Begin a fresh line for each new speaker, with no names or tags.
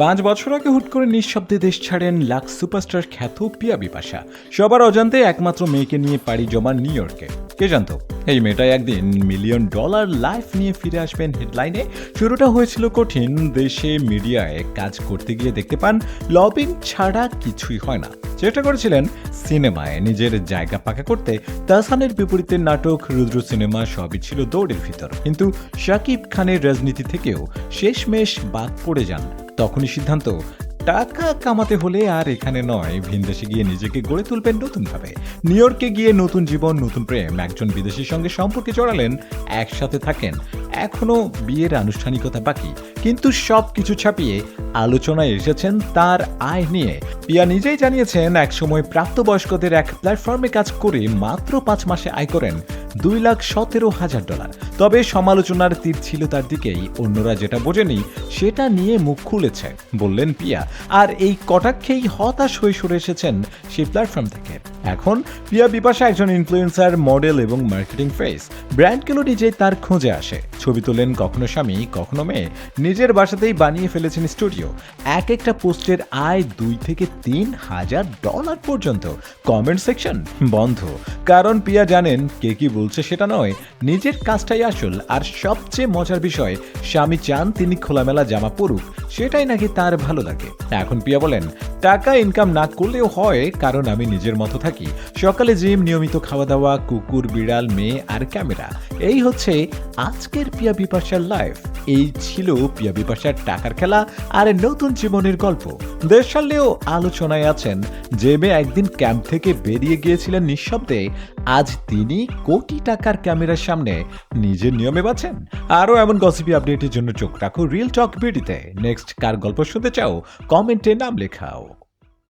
পাঁচ বছর আগে হুট করে নিঃশব্দে দেশ ছাড়েন লাখ সুপারস্টার খ্যাত পিয়া বিপাশা। সবার অজান্তে একমাত্র মেয়েকে নিয়ে পাড়ি জমান নিউ ইয়র্কে। কে জানতো? এই মেয়েটাই একদিন মিলিয়ন ডলার লাইফ নিয়ে ফিরে আসবেন হেডলাইনে। শুরুটা হয়েছিল কঠিন, দেশে মিডিয়ায় কাজ করতে গিয়ে দেখতে পান, লবিং ছাড়া কিছুই হয় না। চেষ্টা করেছিলেন সিনেমায় নিজের জায়গা পাকা করতে। তাসানের বিপরীতে নাটক, রুদ্র সিনেমা সবই ছিল দৌড়ের ভিতর। কিন্তু শাকিব খানের রাজনীতি থেকেও শেষমেশ বাদ পড়ে যান। তখনই সিদ্ধান্ত, টাকা কামাতে হলে আর এখানে নয়। ভিনদেশে গিয়ে নিজেকে গড়ে তুলবেন নতুনভাবে। নিউ ইয়র্কে গিয়ে নতুন জীবন, নতুন প্রেম, একজন বিদেশির সঙ্গে সম্পর্কে জড়ালেন, একসাথে থাকেন। এখনও বিয়ের আনুষ্ঠানিকতা বাকি। কিন্তু সব কিছু ছাপিয়ে আলোচনায় এসেছেন তার আয় নিয়ে। পিয়া নিজেই জানিয়েছেন, একসময় প্রাপ্তবয়স্কদের এক প্ল্যাটফর্মে কাজ করে মাত্র পাঁচ মাসে আয় করেন। দুই লাখ সতেরো হাজার ডলার। তবে সমালোচনার তীর ছিল তার দিকেই। অন্যরা যেটা বোঝেনি, সেটা নিয়ে মুখ খুলেছে বললেন পিয়া। আর এই কটাক্ষেই হতাশ হয়ে সরে এসেছেন সেই প্ল্যাটফর্ম থেকে। এখন পিয়া বিপাশা একজন ইনফ্লুয়েন্সার মডেল এবং মার্কেটিং ফেস ব্র্যান্ড ব্র্যান্ডগুলো নিজেই তার খোঁজে আসে। ছবি তোলেন কখনো স্বামী, কখনো মেয়ে। নিজের বাসাতেই বানিয়ে ফেলেছেন স্টুডিও। এক একটা পোস্টের আয় দুই থেকে তিন হাজার ডলার পর্যন্ত। কমেন্ট সেকশন বন্ধ। কারণ পিয়া জানেন, কে কি বলছে সেটা নয়। নিজের কাজটাই আসল। আর সবচেয়ে মজার বিষয়, স্বামী চান তিনি খোলামেলা জামা পরুক। সেটাই নাকি তার ভালো লাগে। এখন পিয়া বলেন, টাকা ইনকাম না করলেও হয়, কারণ আমি নিজের মতো থাকি। সকালে জিম, নিয়মিত খাওয়া দাওয়া, কুকুর, বিড়াল, মেয়ে আর ক্যামেরা। এই হচ্ছে আজকের পিয়া বিপাশার লাইফ এই ছিল পিয়া বিপাশার টাকার খেলা আর নতুন জীবনের গল্প। দেশ সালেও আলোচনায় আছেন যে মেয়ে একদিন ক্যাম্প থেকে বেরিয়ে গিয়েছিলেন নিঃশব্দে। আজ তিনি কোটি টাকার ক্যামেরার সামনে নিজের নিয়মে বাঁচেন। আরও এমন গসিপি আপডেটের জন্য চোখ রাখো রিয়েল টক বিডিতে নেক্সট কার গল্প শুনতে চাও কমেন্টে নাম লেখাও।